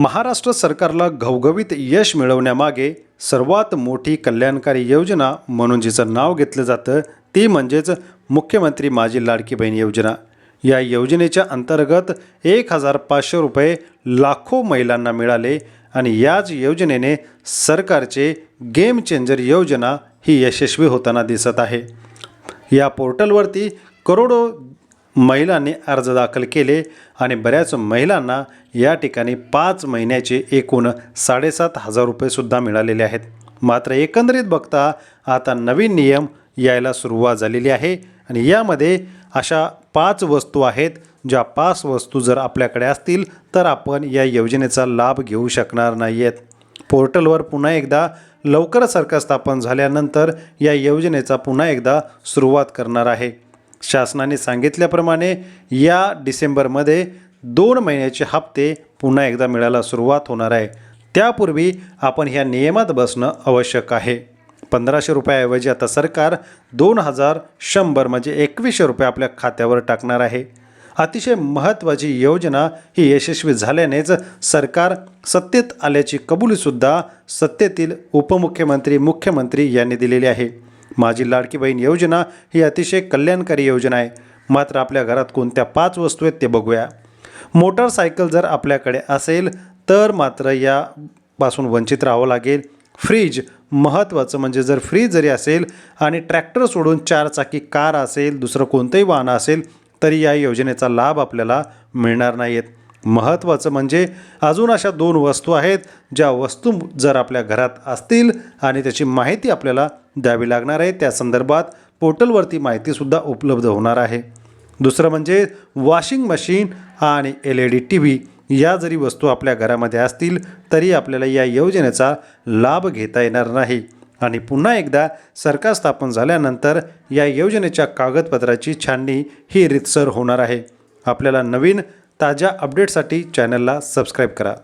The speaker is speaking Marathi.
महाराष्ट्र सरकारला घवघवीत यश मिळवण्यामागे सर्वात मोठी कल्याणकारी योजना म्हणून जिचं नाव घेतलं जातं ती म्हणजेच मुख्यमंत्री माझी लाडकी बहीण योजना. या योजनेच्या अंतर्गत एक हजार पाचशे रुपये लाखो महिलांना मिळाले आणि याच योजनेने सरकारचे गेम चेंजर योजना ही यशस्वी होताना दिसत आहे. या पोर्टलवरती करोडो महिलांनी अर्ज दाखल केले आणि बऱ्याच महिलांना या ठिकाणी पाच महिन्याचे एकूण साडेसात हजार रुपयेसुद्धा मिळालेले आहेत. मात्र एकंदरीत बघता आता नवीन नियम यायला सुरुवात झालेली आहे आणि यामध्ये अशा पाच वस्तू आहेत ज्या पाच वस्तू जर आपल्याकडे असतील तर आपण या योजनेचा लाभ घेऊ शकणार नाही आहेत पोर्टलवर पुन्हा एकदा लवकर सरकार स्थापन झाल्यानंतर या योजनेचा पुन्हा एकदा सुरुवात करणार आहे. शासनाने सांगितल्याप्रमाणे या डिसेंबरमध्ये दोन महिन्याचे हप्ते पुन्हा एकदा मिळायला सुरुवात होणार आहे. त्यापूर्वी आपण ह्या नियमात बसणं आवश्यक आहे. पंधराशे रुपयाऐवजी आता सरकार दोन हजार शंभर म्हणजे एकवीसशे रुपये आपल्या खात्यावर टाकणार आहे. अतिशय महत्त्वाची योजना ही यशस्वी झाल्यानेच सरकार सत्तेत आल्याची कबुलीसुद्धा सत्तेतील उपमुख्यमंत्री मुख्यमंत्री यांनी दिलेली आहे. माझी लाडकी बहीण योजना ही अतिशय कल्याणकारी योजना आहे. मात्र आपल्या घरात कोणत्या पाच वस्तू आहेत ते बघूया. मोटरसायकल जर आपल्याकडे असेल तर मात्र यापासून वंचित राहावं लागेल. फ्रीज महत्त्वाचं म्हणजे जर फ्रीज जरी असेल आणि ट्रॅक्टर सोडून चारचाकी कार असेल दुसरं कोणतंही वाहन असेल तरी या योजनेचा लाभ आपल्याला मिळणार नाही आहेत महत्त्वाचं म्हणजे अजून अशा दोन वस्तू आहेत ज्या वस्तू जर आपल्या घरात असतील आणि त्याची माहिती आपल्याला द्यावी लागणार आहे. त्या संदर्भात पोर्टलवरती माहितीसुद्धा उपलब्ध होणार आहे. दुसरं म्हणजे वॉशिंग मशीन आणि L E D T V या जरी वस्तू आपल्या घरामध्ये असतील तरी आपल्याला या योजनेचा लाभ घेता येणार नाही. आणि पुन्हा एकदा सरकार स्थापन झाल्यानंतर या योजनेच्या कागदपत्राची छाननी ही रितसर होणार आहे. आपल्याला नवीन ताज्या अपडेटसाठी चॅनलला सबस्क्राईब करा.